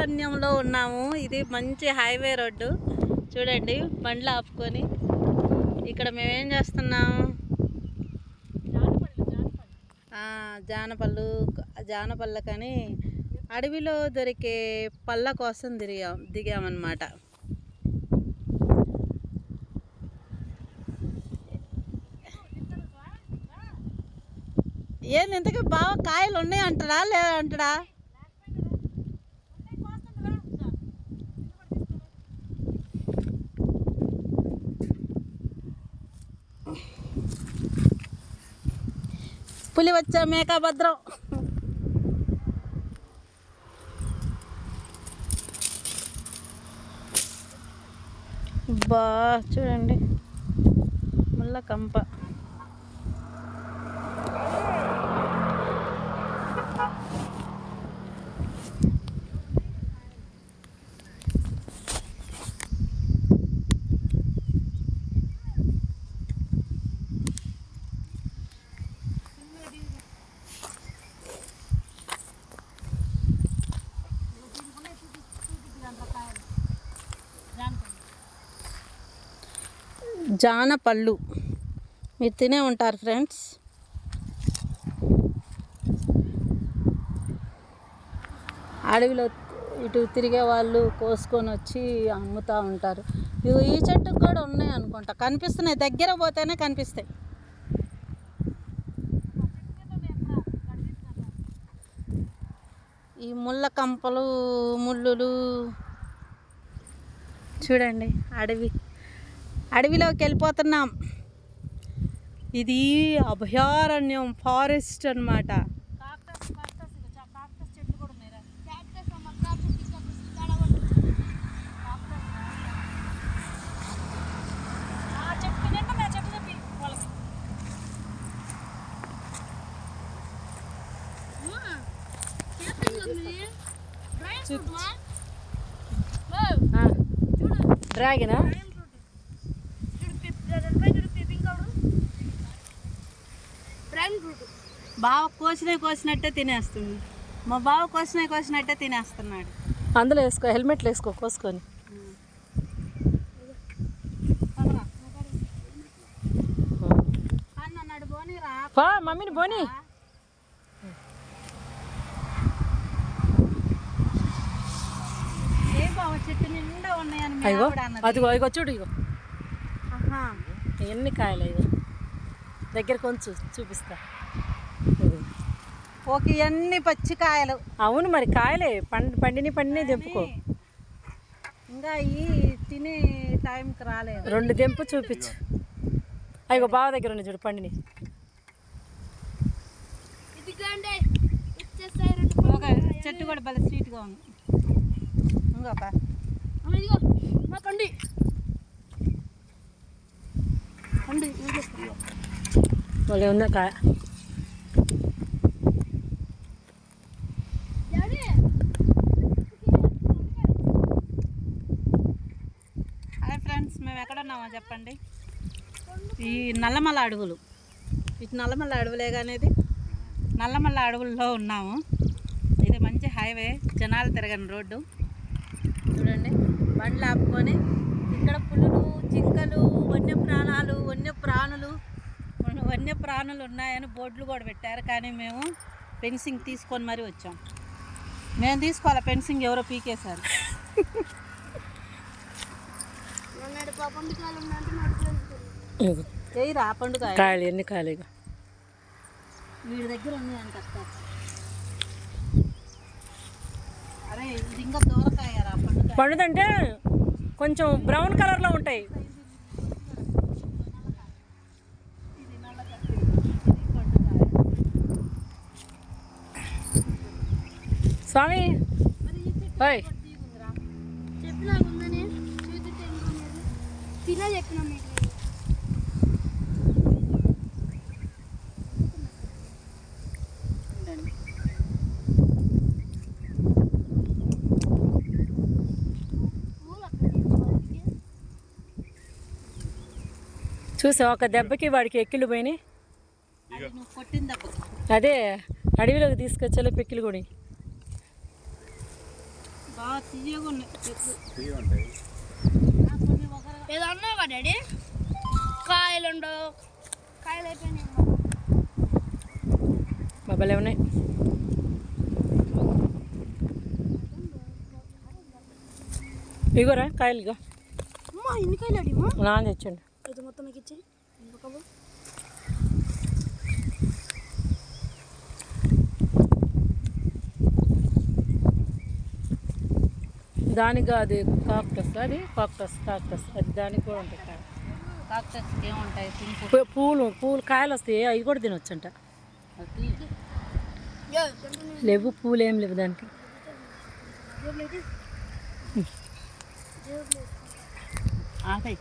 అభయారణ్యంలో ఉన్నాము. ఇది మంచి హైవే రోడ్డు. చూడండి బండ్లు ఆపుకొని. ఇక్కడ మేమేం చేస్తున్నాము జానపళ్ళు జానపళ్ళు జానపళ్ళకని అడవిలో దొరికే పళ్ళ కోసం దిగాం దిగామన్నమాట. ఏంది ఇంతకీ బాగా కాయలు ఉన్నాయి అంటాడా లేదా పులి వచ్చా మేకాభద్రం. బా చూడండి. ముళ్ళ కంప. జాన పళ్ళు మీరు తినే ఉంటారు ఫ్రెండ్స్ అడవిలో ఇటు తిరిగే వాళ్ళు కోసుకొని వచ్చి అమ్ముతూ ఉంటారు. ఇవి ఈ చెట్టుకు కూడా ఉన్నాయి అనుకుంటా. కనిపిస్తున్నాయి. దగ్గర పోతేనే కనిపిస్తాయి. ఈ ముళ్ళ కంపలు ముళ్ళులు. చూడండి అడవి. అడవిలోకి వెళ్ళిపోతున్నాం. ఇది అభయారణ్యం ఫారెస్ట్ అన్నమాట. డ్రాగనా బావ కోసినవి కోసినట్టే తినేస్తుంది. మా బావ కోసినవి కోసినట్టే తినేస్తున్నాడు. అందులో వేసుకో హెల్మెట్లు వేసుకో కోసుకొని. పా మమ్మీని పోనీ ఏ బావ చెట్టు అయ్యో. అదిగో ఇగో చూడు ఇగో. ఎన్ని కాయలు ఇగో దగ్గర కొంచెం చూపిస్తా. ఒక ఎన్ని పచ్చికాయలు అవును మరి కాయలే. పండి పండిని పండిని తెంపుకో ఇంకా ఈ తినే టైంకి రాలేదు. రెండు తెంపు చూపించు. అయ్యో బావ దగ్గర ఉంది చూడు పండిని. ఒక చెట్టు కూడా భలే స్వీట్గా ఉంది. ఇంకొక ఉందా కాయ హాయ్ ఫ్రెండ్స్ మేము ఎక్కడ ఉన్నామో చెప్పండి? ఈ నల్లమల్ల అడవులు. ఇటు నల్లమల్ల అడవులే కానీ నల్లమల్ల అడవుల్లో ఉన్నాము. ఇది మంచి హైవే జనాలు తిరగని రోడ్డు. చూడండి బండ్లు ఆపుకొని ఇక్కడ పులులు జింకలు వన్య ప్రాణాలు వన్య ప్రాణులు వన్య- వన్య ప్రాణులు ఉన్నాయని బోర్డులు కూడా పెట్టారు. కానీ మేము ఫెన్సింగ్ తీసుకొని మరీ వచ్చాం. మేము తీసుకోవాలి? ఫెన్సింగ్ ఎవరో పీకేశారు. పండుగ కాయలు ఎన్ని కాయలు వీడి దగ్గర ఉంది అని అరే ఇది ఇంకా దూరకాయరా పండుగ? పండుదంటే కొంచెం బ్రౌన్ కలర్లో ఉంటాయి. స్వామి. ఓయ్ తీగుందిరా చెప్పినా ఉందని చూసి తినా చెప్పినా మీకు. చూసా ఒక దెబ్బకి వాడికి ఎక్కిళ్ళు పోయినాయి. అదే అడవిలోకి తీసుకొచ్చేలో పెక్కిలు కూడా. బాగా తీయగా ఉన్నాయి. ఏదో అన్నావు కదా డాడీ? కాయలు ఉండవు కాయలు అయిపోయినాయి బాబాలే ఉన్నాయి. ఇగోరా కాయలు ఇగో. అమ్మా ఎన్ని కాయలు అడిమా నాన్న తెచ్చండి. మొత్తం మీకు ఇచ్చి దానికి అది కాక్టస్ అది కాక్టస్ కాక్టస్ అది దానికి కూడా ఉంటాయి కాయ కాక్టస్ ఏముంటాయి? పూలు పూలు కాయలు వస్తాయి. అవి కూడా తినొచ్చంట. లేవు పూలు ఏం లేవు దానికి. ఆకాయి